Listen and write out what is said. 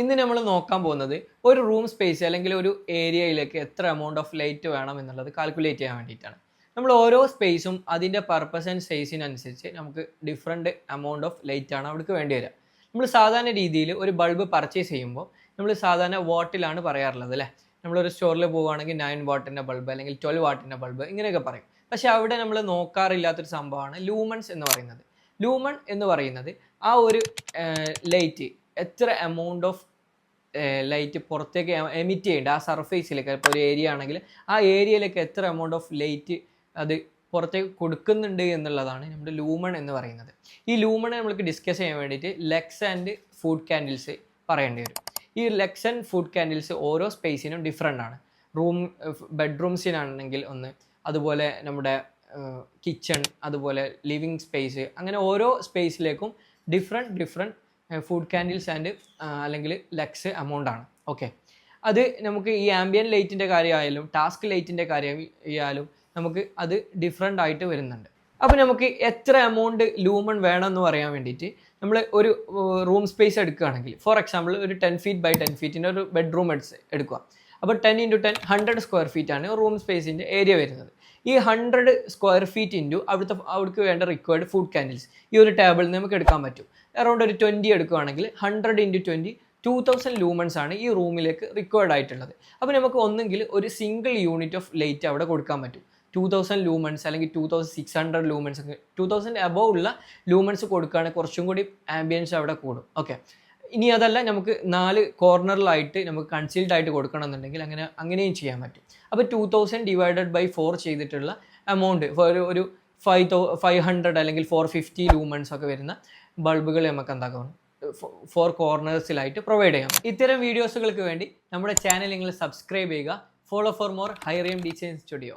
ഇന്ന് നമ്മൾ നോക്കാൻ പോകുന്നത് ഒരു റൂം സ്പേസ് അല്ലെങ്കിൽ ഒരു ഏരിയയിലേക്ക് എത്ര എമൗണ്ട് ഓഫ് ലൈറ്റ് വേണം എന്നുള്ളത് കാൽക്കുലേറ്റ് ചെയ്യാൻ വേണ്ടിയിട്ടാണ്. നമ്മൾ ഓരോ സ്പേസും അതിന്റെ പർപ്പസ് ആൻഡ് സൈസിനനുസരിച്ച് നമുക്ക് ഡിഫറെന്റ് എമൗണ്ട് ഓഫ് ലൈറ്റ് ആണ് അവിടേക്ക് വേണ്ടി വരിക. നമ്മൾ സാധാരണ രീതിയിൽ ഒരു ബൾബ് പർച്ചേസ് ചെയ്യുമ്പോൾ നമ്മൾ സാധാരണ വാട്ടിലാണ് പറയാറുള്ളത് അല്ലേ? നമ്മളൊരു സ്റ്റോറിൽ പോവുകയാണെങ്കിൽ നയൻ വാട്ടിന്റെ ബൾബ് അല്ലെങ്കിൽ ട്വൽവ് വാട്ടിന്റെ ബൾബ് ഇങ്ങനെയൊക്കെ പറയും. പക്ഷേ അവിടെ നമ്മൾ നോക്കാറില്ലാത്തൊരു സംഭവമാണ് ലൂമൺസ് എന്ന് പറയുന്നത്. ലൂമൺ എന്ന് പറയുന്നത് ആ ഒരു ലൈറ്റ് എത്ര എമൗണ്ട് ഓഫ് ലൈറ്റ് പുറത്തേക്ക് എമിറ്റ് ചെയ്യേണ്ട? ആ സർഫേസിലേക്ക് ഇപ്പോൾ ഒരു ഏരിയ ആണെങ്കിൽ ആ ഏരിയയിലേക്ക് എത്ര എമൗണ്ട് ഓഫ് ലൈറ്റ് അത് പുറത്തേക്ക് കൊടുക്കുന്നുണ്ട് എന്നുള്ളതാണ് നമ്മുടെ ലൂമൺ എന്ന് പറയുന്നത്. ഈ ലൂമണെ നമ്മൾക്ക് ഡിസ്കസ് ചെയ്യാൻ വേണ്ടിയിട്ട് ലെക്സ് ആൻഡ് ഫുഡ് ക്യാൻഡിൽസ് പറയേണ്ടി വരും. ഈ ലെക്സ് ആൻഡ് ഫുഡ് ക്യാൻഡിൽസ് ഓരോ സ്പേസിനും ഡിഫറെന്റ് ആണ്. റൂം ബെഡ്റൂംസിനാണെങ്കിൽ ഒന്ന് അതുപോലെ നമ്മുടെ കിച്ചൺ അതുപോലെ ലിവിങ് സ്പേസ് അങ്ങനെ ഓരോ സ്പേസിലേക്കും different different foot candles and അല്ലെങ്കിൽ ലക്സ് എമൗണ്ട് ആണ്. ഓക്കെ അത് നമുക്ക് ഈ ആംബിയൻ ലൈറ്റിന്റെ കാര്യമായാലും ടാസ്ക് ലൈറ്റിന്റെ കാര്യമായാലും നമുക്ക് അത് ഡിഫറെന്റ് ആയിട്ട് വരുന്നുണ്ട്. അപ്പോൾ നമുക്ക് എത്ര എമൗണ്ട് ലൂമൺ വേണമെന്ന് പറയാൻ വേണ്ടിയിട്ട് നമ്മൾ ഒരു റൂം സ്പേസ് എടുക്കുകയാണെങ്കിൽ ഫോർ എക്സാമ്പിൾ ഒരു ടെൻ ഫീറ്റ് ബൈ ടെൻ ഫീറ്റിന്റെ ഒരു ബെഡ്റൂം എടുക്കുക. അപ്പോൾ ten into ten hundred square feet ആണ് റൂം സ്പേസിന്റെ ഏരിയ വരുന്നത്. ഈ ഹൺഡ്രഡ് സ്ക്വയർ ഫീറ്റ് ഇന്റു അവിടുത്തെ അവിടേക്ക് വേണ്ട റിക്വയർഡ് ഫുഡ് കാൻഡിൽസ് ഈ ഒരു ടേബിളിൽ നിന്ന് നമുക്ക് എടുക്കാൻ പറ്റും. അറൗണ്ട് ഒരു ട്വന്റി എടുക്കുകയാണെങ്കിൽ hundred into twenty two thousand lumens ആണ് ഈ റൂമിലേക്ക് റിക്വയർഡ് ആയിട്ടുള്ളത്. അപ്പോൾ നമുക്ക് ഒന്നെങ്കിൽ ഒരു സിംഗിൾ യൂണിറ്റ് ഓഫ് ലൈറ്റ് അവിടെ കൊടുക്കാൻ പറ്റും. ടു തൗസൻഡ് ലൂമൻസ് അല്ലെങ്കിൽ two thousand six hundred lumens two thousand above ഉള്ള ലൂമൻസ് കൊടുക്കുകയാണെങ്കിൽ കുറച്ചും കൂടി ആംബിയൻസ് അവിടെ കൂടും. ഓക്കെ ഇനി അതല്ല നമുക്ക് നാല് കോർണറിലായിട്ട് നമുക്ക് കൺസീൽഡ് ആയിട്ട് കൊടുക്കണം എന്നുണ്ടെങ്കിൽ അങ്ങനെ അങ്ങനെയും ചെയ്യാൻ പറ്റും. അപ്പോൾ two thousand divided by four ചെയ്തിട്ടുള്ള എമൗണ്ട് ഒരു ഒരു ഫൈവ് തൗ ഫൈവ് ഹൺഡ്രഡ് അല്ലെങ്കിൽ ഫോർ ഫിഫ്റ്റി ലൂമൻസ് ഒക്കെ വരുന്ന ബൾബുകൾ നമുക്ക് എന്താക്കണം ഫോർ കോർണേഴ്സിലായിട്ട് പ്രൊവൈഡ് ചെയ്യാം. ഇത്തരം വീഡിയോസുകൾക്ക് വേണ്ടി നമ്മുടെ ചാനൽ നിങ്ങൾ സബ്സ്ക്രൈബ് ചെയ്യുക. ഫോളോ ഫോർ മോർ ഹൈറിയം ഡിസൈൻ സ്റ്റുഡിയോ